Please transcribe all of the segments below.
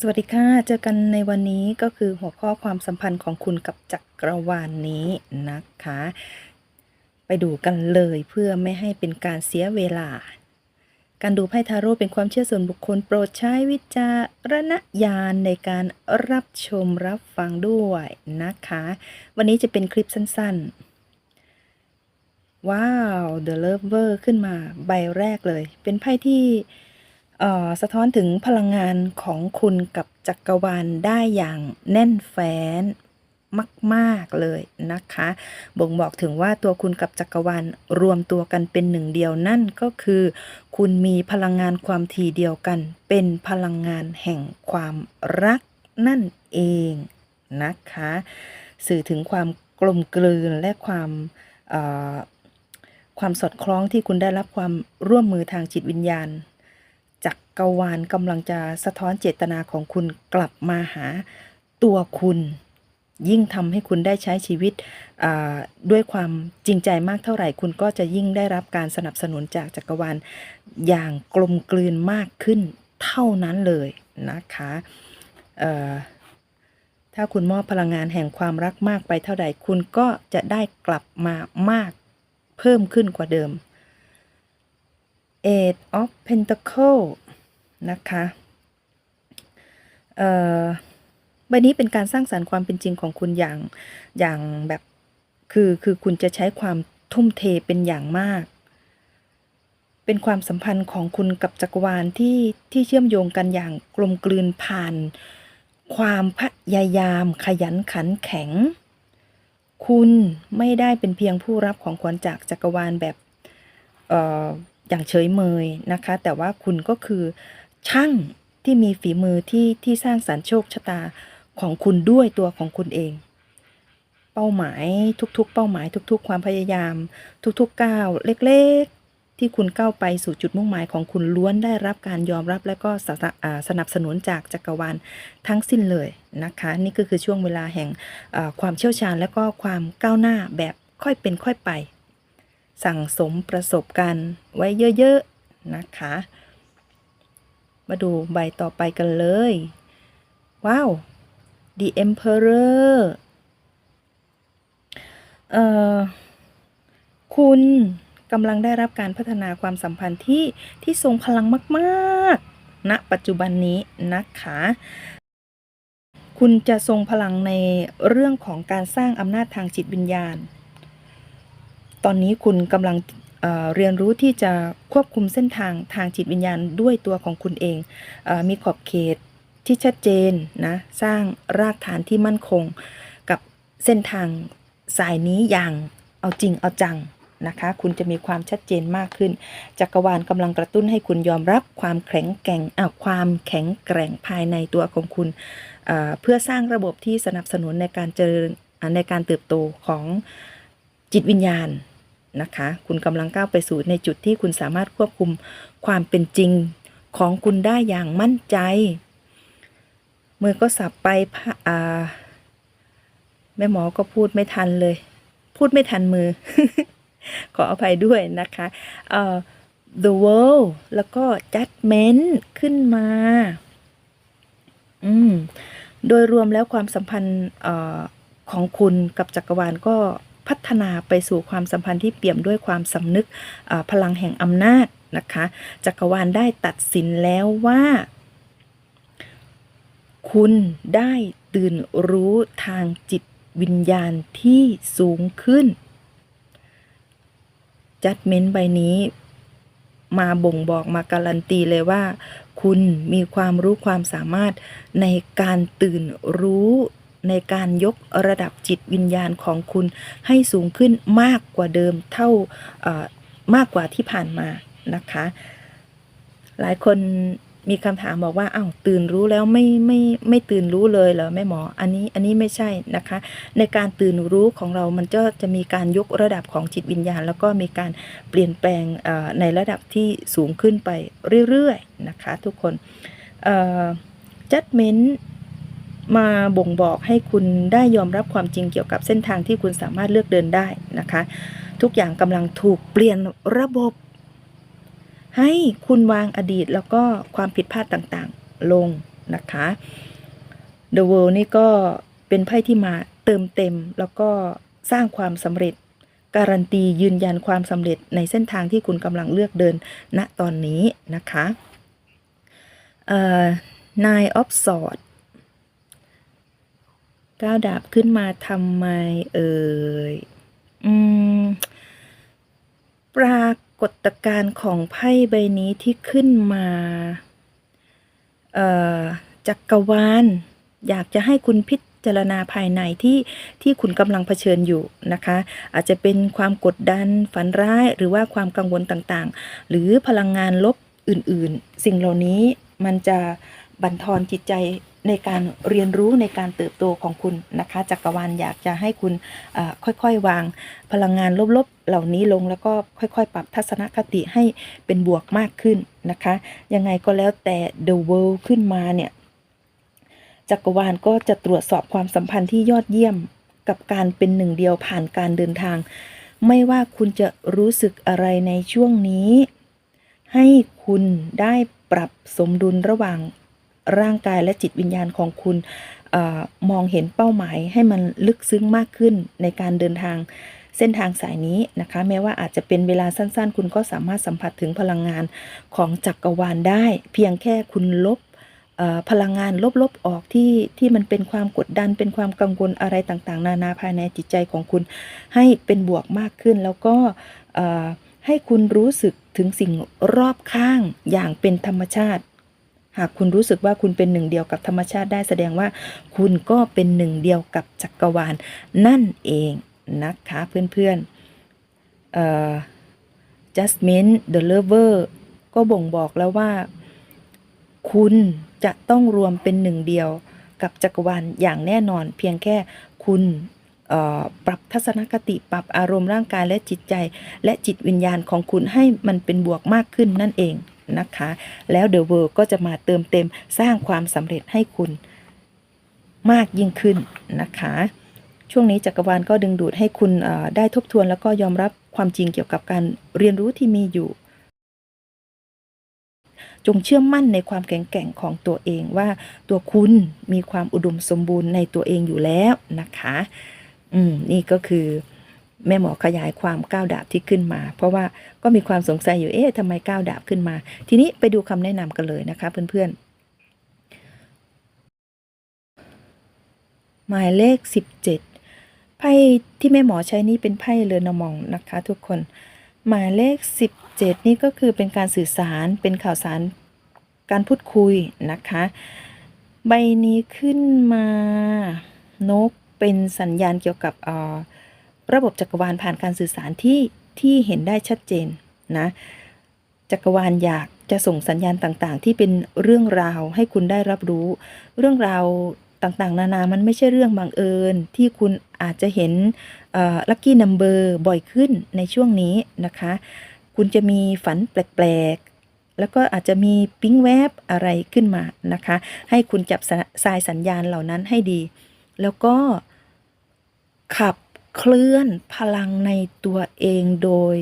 สวัสดีค่ะ เจอกันในวันนี้ก็คือหัวข้อความสัมพันธ์ของคุณกับจักรวาลนนี้นะคะ ไปดูกันเลยเพื่อไม่ให้เป็นการเสียเวลา การดูไพ่ทาโร่เป็นความเชื่อส่วนบุคคลโปรดใช้วิจารณญาณในการรับชมรับฟังด้วยนะคะ วันนี้จะเป็นคลิปสั้นๆ ว้าว The Lover ขึ้นมาใบแรกเลย เป็นไพ่ที่ สะท้อนถึงพลังงานของคุณกับจักรวาลได้อย่างแน่นแฟ้นมากๆเลยนะคะ บ่งบอกถึงว่าตัวคุณกับจักรวาลรวมตัวกันเป็นหนึ่งเดียวนั่นก็คือ คุณมีพลังงานความถี่เดียวกัน เป็นพลังงานแห่งความรักนั่นเองนะคะ สื่อถึงความกลมกลืนและความความสอดคล้องที่คุณได้รับความร่วมมือทางจิตวิญญาณ จักรวาลกำลังจะสะท้อนเจตนาของคุณกลับมาหาตัวคุณ ยิ่งทำให้คุณได้ใช้ชีวิตด้วยความจริงใจมากเท่าไหร่ คุณก็จะยิ่งได้รับการสนับสนุนจากจักรวาลอย่างกลมกลืนมากขึ้นเท่านั้นเลยนะคะถ้าคุณมอบพลังงานแห่งความรักมากไปเท่าใด คุณก็จะได้กลับมามากเพิ่มขึ้นกว่าเดิม Eight of Pentacle นะคะเอ่อใบนี้เป็นการสร้างสารรค์ความเป็นจริงของคุณอย่างอย่างแบบคือคือคุณจะใช้ความทุ่มเทเป็นอย่างมาก เป็นความสัมพันธ์ของคุณกับจักรวาลที่ที่เชื่อมโยงกันอย่างกลมกลืนผ่าน ความพยายามขยันขันแข็ง คุณไม่ได้เป็นเพียงผู้รับของขวัญจากจักรวาลแบบเอ่อ อย่างเฉยเมยนะคะ แต่ว่าคุณก็คือช่างที่มีฝีมือที่ที่สร้างสรรค์โชคชะตาของคุณด้วยตัวของคุณเอง เป้าหมายทุกๆ เป้าหมายทุก ๆ ความพยายาม ทุกๆก้าวเล็กๆ ที่คุณก้าวไปสู่จุดมุ่งหมายของคุณล้วนได้รับการยอมรับและก็สนับสนับสนุนจากจักรวาลทั้งสิ้นเลยนะคะ นี่ก็คือช่วงเวลาแห่งความเชี่ยวชาญและก็ความก้าวหน้าแบบค่อยเป็นค่อยไป สั่งสมประสบการณ์ไว้เยอะๆนะคะ มาดูใบต่อไปกันเลย ว้าว The Emperor เอ่อคุณกำลังได้รับการพัฒนาความสัมพันธ์ที่ที่ทรงพลังมากๆณปัจจุบันนี้นะคะ คุณจะทรงพลังในเรื่องของการสร้างอำนาจทางจิตวิญญาณ ตอนนี้คุณกำลังเรียนรู้ที่จะควบคุมเส้นทางทางจิตวิญญาณด้วยตัวของคุณเองอมีขอบเขตที่ชัดเจนนะสร้างรากฐานที่มั่นคง กับเส้นทางสายนี้อย่างเอาจริงเอาจังนะคะ คุณจะมีความชัดเจนมากขึ้น จักรวาลกำลังกระตุ้นให้คุณยอมรับความแข็งแกร่งอะความแข็งแกร่งภายในตัวของคุณเเพื่อสร้างระบบที่สนับสนุนในการเจริญอะในการเติบโตของจิตวิญญาณ นะคะ คุณกำลังก้าวไปสู่ในจุดที่คุณสามารถควบคุมความเป็นจริงของคุณได้อย่างมั่นใจ มือก็สับไปอ่าแม่หมอก็พูดไม่ทันเลย พูดไม่ทันมือ ขออภัยด้วยนะคะเอ่อ the world แล้วก็ judgment ขึ้นมา อืม โดยรวมแล้วความสัมพันธ์ของคุณกับจักรวาลก็ พัฒนาไปสู่ความสัมพันธ์ที่เปี่ยมด้วยความสำนึกพลังแห่งอำนาจนะคะจักรวาลได้ตัดสินแล้วว่า คุณได้ตื่นรู้ทางจิตวิญญาณที่สูงขึ้นจัดเม้นต์ใบนี้มาบ่งบอกมาการันตีเลยว่า คุณมีความรู้ความสามารถในการตื่นรู้ ในการยกระดับจิตวิญญาณของคุณให้สูงขึ้นมากกว่าเดิมเท่ามากกว่าที่ผ่านมานะคะ หลายคนมีคำถามบอกว่าอ้าวตื่นรู้แล้วไม่ไม่ไม่ตื่นรู้เลยเหรอแม่หมอ อันนี้อันนี้ไม่ใช่นะคะ ในการตื่นรู้ของเรามันก็จะมีการยกระดับของจิตวิญญาณ แล้วก็มีการเปลี่ยนแปลงในระดับที่สูงขึ้นไปเรื่อยๆนะคะ ทุกคนจัดเม้นต์ มาบ่งบอกให้คุณได้ยอมรับความจริงเกี่ยวกับเส้นทางที่คุณสามารถเลือกเดินได้นะคะ ทุกอย่างกำลังถูกเปลี่ยนระบบ ให้คุณวางอดีตแล้วก็ความผิดพลาดต่างๆลงนะคะ The World นี่ก็เป็นไพ่ที่มาเติมเต็มแล้วก็สร้างความสำเร็จ การันตียืนยันความสำเร็จในเส้นทางที่คุณกำลังเลือกเดินณตอนนี้นะคะ เอ่อ Nine of Swords ก้าวดาบขึ้นมาทำไมเอ่ยอืม ปรากฏการณ์ของไพ่ใบนี้ที่ขึ้นมา เอ่อ จักรวาล อยากจะให้คุณพิจารณาภายในที่ที่คุณกำลังเผชิญอยู่นะคะ อาจจะเป็นความกดดันฝันร้ายหรือว่าความกังวลต่างๆ หรือพลังงานลบอื่นๆ สิ่งเหล่านี้มันจะบั่นทอนจิตใจ ในการเรียนรู้ในการเติบโตของคุณนะคะจักรวาลอยากจะให้คุณค่อยๆ วางพลังงานลบๆ เหล่านี้ลงแล้วก็ค่อยๆ ปรับทัศนคติให้เป็นบวกมากขึ้นนะคะ ยังไงก็แล้วแต่ The World ขึ้นมาเนี่ยจักรวาลก็จะตรวจสอบความสัมพันธ์ที่ยอดเยี่ยมกับการเป็นหนึ่งเดียวผ่านการเดินทาง ไม่ว่าคุณจะรู้สึกอะไรในช่วงนี้ ให้คุณได้ปรับสมดุลระหว่าง ร่างกายและจิตวิญญาณของคุณออมองเห็นเป้าหมายให้มันลึกซึ้งมากขึ้นในการเดินทางเส้นทางสายนี้นะคะ แม้ว่าอาจจะเป็นเวลาสั้นๆ คุณก็สามารถสัมผัสถึงพลังงานของจักรวาลได้ เพียงแค่คุณลบพลังงานลบๆออกที่ที่มันเป็นความกดดันเป็นความกังวลอะไรต่างๆ นานาภายในจิตใจของคุณ ให้เป็นบวกมากขึ้น แล้วก็ให้คุณรู้สึกถึงสิ่งรอบข้างอย่างเป็นธรรมชาติ หากคุณรู้สึกว่าคุณเป็นหนึ่งเดียวกับธรรมชาติได้แสดงว่าคุณก็เป็นหนึ่งเดียวกับจักรวาล นั่นเองนะคะเพื่อนๆเอ่อ Jasmine the Lover ก็บ่งบอกแล้วว่า คุณจะต้องรวมเป็นหนึ่งเดียวกับจักรวาลอย่างแน่นอน เพียงแค่คุณปรับทัศนคติปรับอารมณ์ร่างกายและจิตใจ และจิตวิญญาณของคุณให้มันเป็นบวกมากขึ้นนั่นเอง นะคะ แล้วเดอะเวิร์ก็จะมาเติมเต็มสร้างความสำเร็จให้คุณมากยิ่งขึ้นนะคะ ช่วงนี้จักรวาลก็ดึงดูดให้คุณได้ทบทวน แล้วก็ยอมรับความจริงเกี่ยวกับการเรียนรู้ที่มีอยู่ จงเชื่อมั่นในความแข็งแกร่งของตัวเองว่าตัวคุณมีความอุดมสมบูรณ์ในตัวเองอยู่แล้วนะคะ อืม นี่ก็คือ แม่หมอขยายความก้าวดาบที่ขึ้นมา เพราะว่าก็มีความสงสัยอยู่เอ๊ะทำไมก้าวดาบขึ้นมา ทีนี้ไปดูคำแนะนำกันเลยนะคะ เพื่อนๆ หมายเลข 17 ไพ่ที่แม่หมอใช้นี่เป็นไพ่เรือนมองนะคะ ทุกคน หมายเลข 17 นี่ก็คือเป็นการสื่อสารเป็นข่าวสารการพูดคุยนะคะ ใบนี้ขึ้นมานกเป็นสัญญาณเกี่ยวกับอ่อ ระบบจักรวาลผ่านการสื่อสารที่ที่เห็นได้ชัดเจนนะจักรวาลอยากจะส่งสัญญาณต่างๆ ที่เป็นเรื่องราวให้คุณได้รับรู้ เรื่องราวต่างๆ นานา มันไม่ใช่เรื่องบังเอิญที่คุณอาจจะเห็นลัคกี้นัมเบอร์บ่อยขึ้นในช่วงนี้นะคะ คุณจะมีฝันแปลกๆ แล้วก็อาจจะมีปิ๊งแวบอะไรขึ้นมานะคะ ให้คุณจับสะสายสัญญาณเหล่านั้นให้ดี แล้วก็ขับ เคลื่อนพลังในตัวเองโดย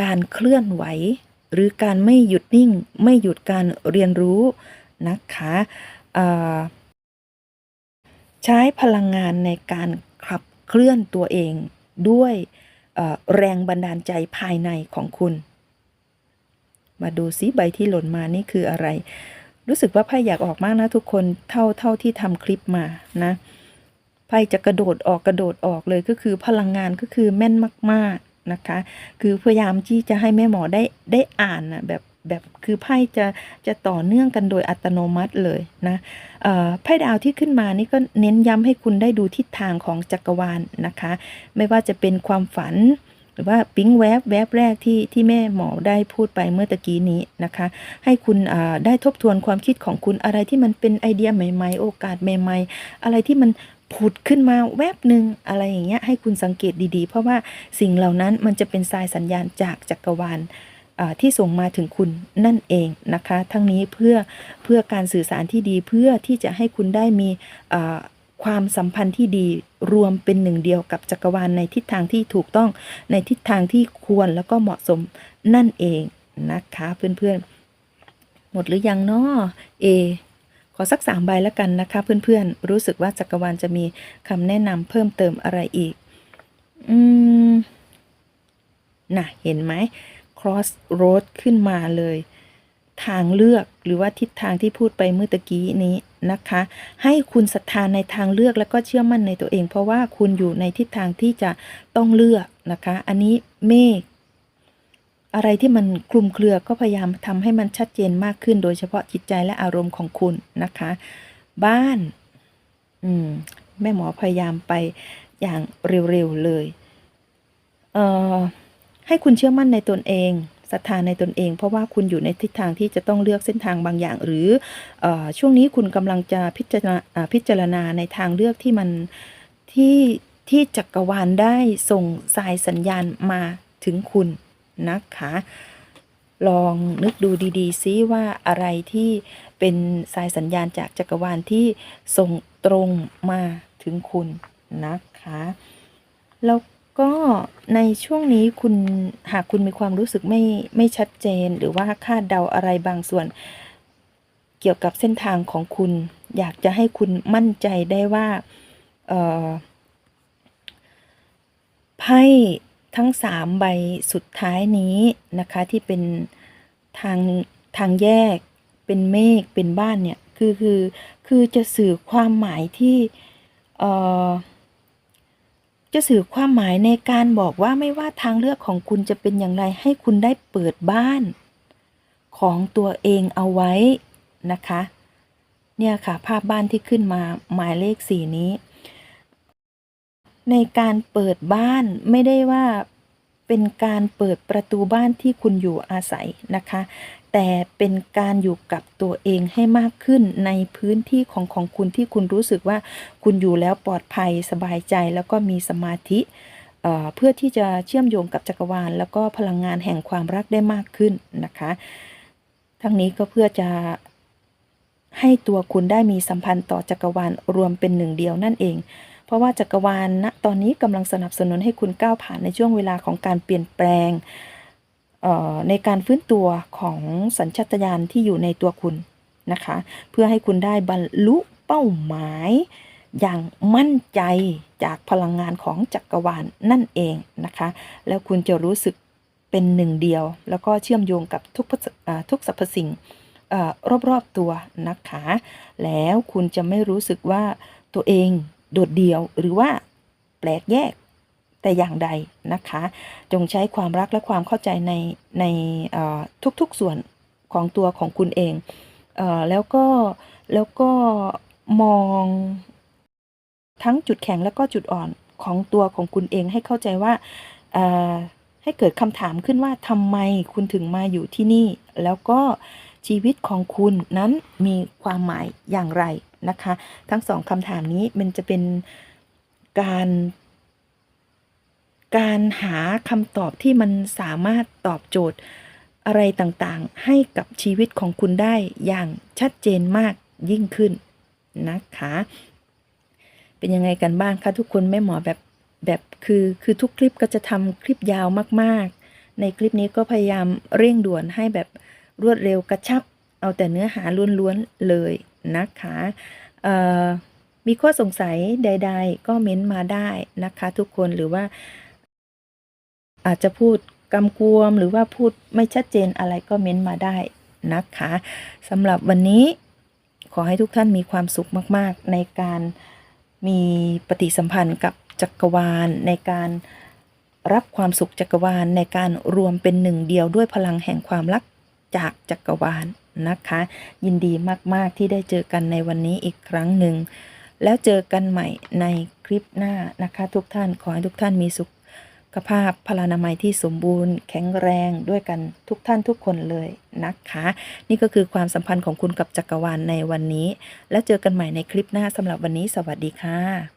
การเคลื่อนไหว หรือการไม่หยุดนิ่ง ไม่หยุดการเรียนรู้นะคะใช้พลังงานในการขับเคลื่อนตัวเองด้วยแรงบันดาลใจภายในของคุณ มาดูซิใบที่หล่นมานี่คืออะไร รู้สึกว่าไพ่อยากออกมากนะทุกคนเท่าเท่าที่ทำคลิปมานะ ไพ่จะกระโดดออกกระโดดออกเลยก็คือพลังงานก็คือแม่นมาก ๆนะคะ คือพยายามที่จะให้แม่หมอได้ได้อ่านนะแบบแบบคือไพ่จะจะต่อเนื่องกันโดยอัตโนมัติเลยนะเอ่อไพ่ดาวที่ขึ้นมานี่ก็เน้นย้ำให้คุณได้ดูทิศทางของจักรวาลนะคะ ไม่ว่าจะเป็นความฝัน หรือว่าปิ๊งแวบแวบแรกที่ที่แม่หมอได้พูดไปเมื่อตะกี้นี้นะคะ ให้คุณอ่าได้ทบทวนความคิดของคุณอะไรที่มันเป็นไอเดียใหม่ ๆ โอกาสใหม่ ๆ อะไรที่มัน ผุดขึ้นมาแวบหนึ่งอะไรอย่างเงี้ยให้คุณสังเกตดีๆ เพราะว่าสิ่งเหล่านั้นมันจะเป็นสายสัญญาณจากจักรวาลที่ส่งมาถึงคุณนั่นเองนะคะ ทั้งนี้เพื่อเพื่อการสื่อสารที่ดีเพื่อที่จะให้คุณได้มีความสัมพันธ์ที่ดีรวมเป็นหนึ่งเดียวกับจักรวาลในทิศทางที่ถูกต้องในทิศทางที่ควรแล้วก็เหมาะสมนั่นเองนะคะเพื่อนๆ หมดหรือยังเนาะเอ ขอสักสามใบแล้วกันนะคะ เพื่อนๆ รู้สึกว่าจักรวาลจะมีคำแนะนำเพิ่มเติมอะไรอีก อืมน่ะ เห็นไหม cross road ขึ้นมาเลย ทางเลือกหรือว่าทิศทางที่พูดไปเมื่อตะกี้นี้นะคะ ให้คุณศรัทธาในทางเลือกแล้วก็เชื่อมั่นในตัวเอง เพราะว่าคุณอยู่ในทิศทางที่จะต้องเลือกนะคะ อันนี้เมฆ อะไรที่มันคลุมเครือก็พยายามทำให้มันชัดเจนมากขึ้น โดยเฉพาะจิตใจและอารมณ์ของคุณนะคะ บ้าน อืม แม่หมอพยายามไปอย่างเร็วๆเลย เอ่อ ให้คุณเชื่อมั่นในตนเองศรัทธาในตนเอง เพราะว่าคุณอยู่ในทิศทางที่จะต้องเลือกเส้นทางบางอย่าง หรือเออช่วงนี้คุณกำลังจะพิจารณาอ่าพิจารณาในทางเลือกที่มันที่ที่จักรวาลได้ส่งสายสัญญาณมาถึงคุณ นะคะ ลองนึกดูดีๆซิว่าอะไรที่เป็นสายสัญญาณจากจักรวาลที่ส่งตรงมาถึงคุณนะคะ แล้วก็ในช่วงนี้คุณหากคุณมีความรู้สึกไม่ไม่ชัดเจน หรือว่าคาดเดาอะไรบางส่วน เกี่ยวกับเส้นทางของคุณ อยากจะให้คุณมั่นใจได้ว่าไพ่ ทั้งสามใบสุดท้ายนี้นะคะที่เป็นทางทางแยกเป็นเมฆเป็นบ้านเนี่ยคือคือคือจะสื่อความหมายที่เอ่อจะสื่อความหมายในการบอกว่าไม่ว่าทางเลือกของคุณจะเป็นอย่างไร ให้คุณได้เปิดบ้านของตัวเองเอาไว้นะคะ เนี่ยค่ะภาพบ้านที่ขึ้นมาหมายเลขสี่นี้ ในการเปิดบ้านไม่ได้ว่าเป็นการเปิดประตูบ้านที่คุณอยู่อาศัยนะคะ แต่เป็นการอยู่กับตัวเองให้มากขึ้นในพื้นที่ของของคุณที่คุณรู้สึกว่าคุณอยู่แล้วปลอดภัยสบายใจแล้วก็มีสมาธิเพื่อที่จะเชื่อมโยงกับจักรวาล แล้วก็พลังงานแห่งความรักได้มากขึ้นนะคะ ทั้งนี้ก็เพื่อจะให้ตัวคุณได้มีสัมพันธ์ต่อจักรวาลรวมเป็นหนึ่งเดียวนั่นเอง เพราะว่าจักรวาลณตอนนี้กำลังสนับสนุนให้คุณก้าวผ่านในช่วงเวลาของการเปลี่ยนแปลงในการฟื้นตัวของสัญชาตญาณที่อยู่ในตัวคุณนะคะ เพื่อให้คุณได้บรรลุเป้าหมายอย่างมั่นใจจากพลังงานของจักรวาลนั่นเองนะคะ แล้วคุณจะรู้สึกเป็นหนึ่งเดียว แล้วก็เชื่อมโยงกับทุกพสอ่าทุกสรรพสิ่งอรอบๆตัวนะคะ แล้วคุณจะไม่รู้สึกว่าตัวเอง โดดเดี่ยวหรือว่าแปลกแยกแต่อย่างใดนะคะ จงใช้ความรักและความเข้าใจในในทุกๆส่วนของตัวของคุณเองเอแล้วก็แล้วก็มองทั้งจุดแข็งและก็จุดอ่อนของตัวของคุณเองให้เข้าใจว่าให้เกิดคำถามขึ้นว่าทำไมคุณถึงมาอยู่ที่นี่ แล้วก็ ชีวิตของคุณนั้นมีความหมายอย่างไรนะคะ ทั้งสองคำถามนี้มันจะเป็นการ การหาคำตอบที่มันสามารถตอบโจทย์อะไรต่างๆ ให้กับชีวิตของคุณได้อย่างชัดเจนมากยิ่งขึ้นนะคะ เป็นยังไงกันบ้างคะทุกคนแม่หมอแบบแบบคือคือทุกคลิปก็จะทำคลิปยาวมากๆ ในคลิปนี้ก็พยายามเร่งด่วนให้แบบ รวดเร็วกระชับ เอาแต่เนื้อหาล้วนๆเลยนะคะมีข้อสงสัยใด ๆ ก็เม้นมาได้นะคะทุกคนหรือว่า อาจจะพูดกำกวมหรือว่าพูดไม่ชัดเจนอะไรก็เม้นมาได้นะคะสำหรับวันนี้ขอให้ทุกท่านมีความสุขมาก ๆ ในการมีปฏิสัมพันธ์กับจักรวาล ในการรับความสุขจักรวาล ในการรวมเป็นหนึ่งเดียวด้วยพลังแห่งความรัก จากจักรวาลนะคะ ยินดีมาก ๆ ที่ได้เจอกันในวันนี้อีกครั้งหนึ่ง แล้วเจอกันใหม่ในคลิปหน้านะคะ ทุกท่านขอให้ทุกท่านมีสุขภาพพลานามัยที่สมบูรณ์ แข็งแรงด้วยกันทุกท่านทุกคนเลยนะคะ นี่ก็คือความสัมพันธ์ของคุณกับจักรวาลในวันนี้ แล้วเจอกันใหม่ในคลิปหน้าสำหรับวันนี้ สวัสดีค่ะ